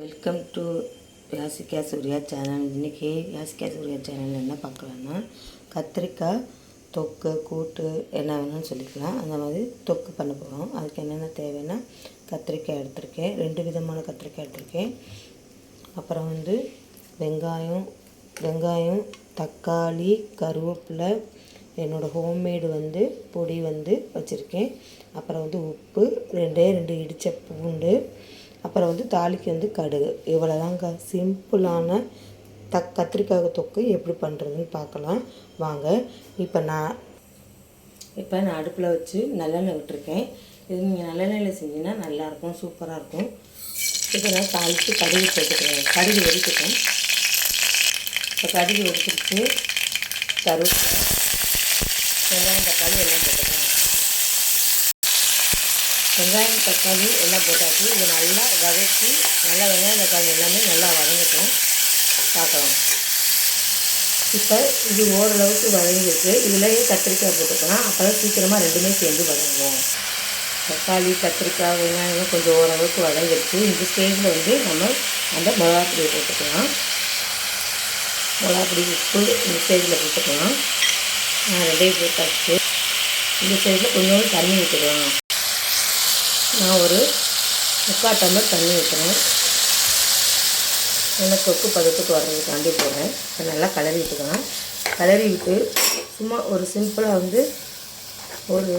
Welcome to Yasika Surya channel இன்றைக்கி Yasika Surya channel என்ன பார்க்கலான்னா கத்திரிக்காய் தொக்கு கூட்டு என்ன வேணும்னு சொல்லிக்கலாம். அந்த மாதிரி தொக்கு பண்ண போகிறோம் அதுக்கு என்னென்ன தேவைன்னா கத்திரிக்காய் எடுத்திருக்கேன். ரெண்டு விதமான கத்திரிக்காய் எடுத்திருக்கேன். அப்புறம் வந்து வெங்காயம் வெங்காயம் தக்காளி கருவேப்பிலை என்னோடய ஹோம்மேடு வந்து பொடி வந்து வச்சுருக்கேன். அப்புறம் வந்து உப்பு ரெண்டே ரெண்டு இடித்த பூண்டு அப்புறம் வந்து தாளிக்கு வந்து கடுகு. இவ்வளோதாங்க சிம்பிளான தக் கத்திரிக்காய் தொக்கு எப்படி பண்ணுறதுன்னு பார்க்கலாம். வாங்க. இப்போ நான் இப்போ நான் அடுப்பில் வச்சு நல்லெண்ணெய் விட்டுருக்கேன். இது நீங்கள் நல்லெண்ணெயில் செஞ்சீங்கன்னா நல்லாயிருக்கும் சூப்பராக இருக்கும் இப்போ நான் தாளித்து கடுகு போட்டுக்கிறேன். கடுகு வெடிக்கட்டும். இப்போ கடுகு வெடிச்சிருச்சு. கருவேப்பிலை வெங்காயம் தக்காளி எல்லாம் போட்டுக்கிறேன் வெங்காயம் தக்காளி எல்லாம் போட்டாச்சு. இதை நல்லா வதக்கி நல்லா வெங்காயம் தக்காளி எல்லாமே நல்லா வதங்கட்டும். பார்க்கலாம். இப்போ இது ஓரளவுக்கு வதங்கிருக்கு இதுலேயே கத்திரிக்காய் போட்டுக்கலாம். அப்போ தான் சீக்கிரமாக ரெண்டுமே சேர்ந்து வதங்குவோம். தக்காளி கத்திரிக்காய் வெங்காயம் கொஞ்சம் ஓரளவுக்கு வதங்கிருக்கு இந்த ஸ்டேஜில் வந்து நம்ம அந்த மிளகாப்பொடியை போட்டுக்கலாம். மிளகாப்பொடி உப்பு இந்த ஸ்டேஜில் போட்டுக்கலாம். ரெண்டையும் போட்டாச்சு. இந்த ஸ்டேஜில் கொஞ்சோண்டு தண்ணி ஊற்றிக்கலாம் நான் ஒரு முக்கால் டம்ளர் தண்ணி ஊற்றுறேன் நல்லா தொக்கு பதத்துக்கு வர்றதுக்காண்டி போடுறேன். இப்போ நல்லா கிளறி விட்டுக்கலாம் கிளறி விட்டு சும்மா ஒரு சிம்பிளாக வந்து ஒரு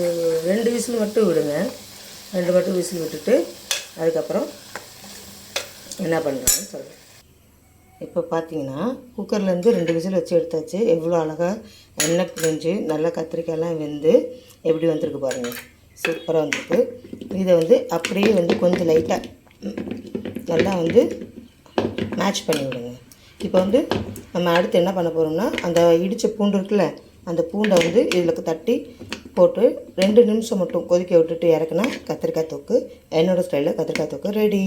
ரெண்டு விசில் மட்டும் விடுங்க. ரெண்டு மட்டும் விசில் விட்டுட்டு அதுக்கப்புறம் என்ன பண்ணுறாங்கன்னு சொல்கிறேன் இப்போ பார்த்தீங்கன்னா குக்கர்லேருந்து ரெண்டு விசில் வச்சு எடுத்தாச்சு. எவ்வளோ அழகாக எண்ணெய் பிரிஞ்சு நல்லா கத்திரிக்காயெல்லாம் வெந்து எப்படி வந்திருக்கு பாருங்கள் சூப்பராக வந்திருக்கு இதை வந்து அப்படியே வந்து கொஞ்சம் லைட்டாக நல்லா வந்து மேட்ச் பண்ணி விடுங்க. இப்போ வந்து நம்ம அடுத்து என்ன பண்ண போகிறோம்னா அந்த இடித்த பூண்டு இருக்குல்ல அந்த பூண்டை வந்து இதில் தட்டி போட்டு ரெண்டு நிமிஷம் மட்டும் கொதிக்க விட்டுட்டு இறக்குனா கத்திரிக்காய் தொக்கு. என்னோடய ஸ்டைலில் கத்திரிக்காய் தொக்கு ரெடி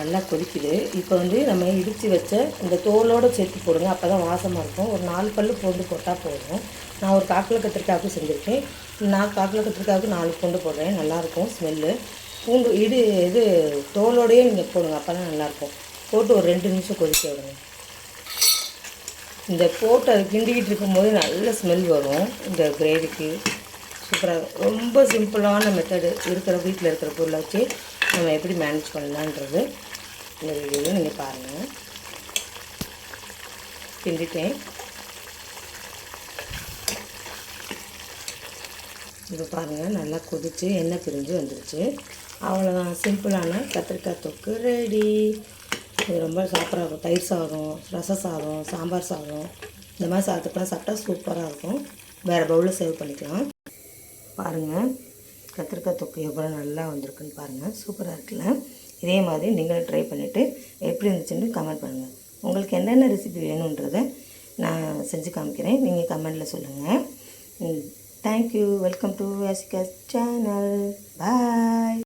நல்லா கொதிக்குது. இப்போ வந்து நம்ம இடித்து வச்ச இந்த தோலோடு சேர்த்து போடுங்க. அப்போ தான் வாசமாக இருக்கும். ஒரு நாலு பல் பூண்டு போட்டால் போதும். நான் ஒரு காக்கில் கத்திரிக்காய்க்கு செஞ்சுருக்கேன். நான் காக்கில் கத்திரிக்காய்க்கு நாலு பூண்டு போடுறேன். நல்லாயிருக்கும் ஸ்மெல்லு பூண்டு இது இது தோலோடையே நீங்கள் போடுங்க. அப்போ தான் நல்லாயிருக்கும். போட்டு ஒரு ரெண்டு நிமிஷம் கொதிக்க விடுங்க. இந்த போட்டு அது கிண்டிக்கிட்டு இருக்கும்போது நல்ல ஸ்மெல் வரும். இந்த கிரேவிக்கு சூப்பராக ரொம்ப சிம்பிளான மெத்தடு இருக்கிற வீட்டில் இருக்கிற பொருளை வச்சு நம்ம எப்படி மேனேஜ் பண்ணலான்றது இந்த வீடியோவில் நீங்கள் பாருங்கள் கிண்டிட்டேன். இப்போ பாருங்கள் நல்லா கொதித்து எண்ணெய் பிரிஞ்சு வந்துருச்சு. அவ்வளோதான் சிம்பிளான கத்திரிக்காய் தொக்கு ரெடி இது ரொம்ப சாப்பிட்ற இருக்கும். தயிர் சாதம் ரச சாதம் சாம்பார் சாதம். இந்த மாதிரி சாதத்துக்கெலாம் சாப்பிட்டா சூப்பராக இருக்கும். வேறு பவுலில் சேவ் பண்ணிக்கலாம். பாருங்கள் கத்திரிக்காய் தொக்கு எவ்வளோ நல்லா வந்திருக்குன்னு பாருங்கள் சூப்பராக இருக்குல்ல? இதே மாதிரி நீங்களும் ட்ரை பண்ணிவிட்டு எப்படி இருந்துச்சுன்னு கமெண்ட் பண்ணுங்கள் உங்களுக்கு என்னென்ன ரெசிபி வேணுன்றதை நான் செஞ்சு காமிக்கிறேன். நீங்கள் கமெண்டில் சொல்லுங்கள் thank you welcome to Yasika channel bye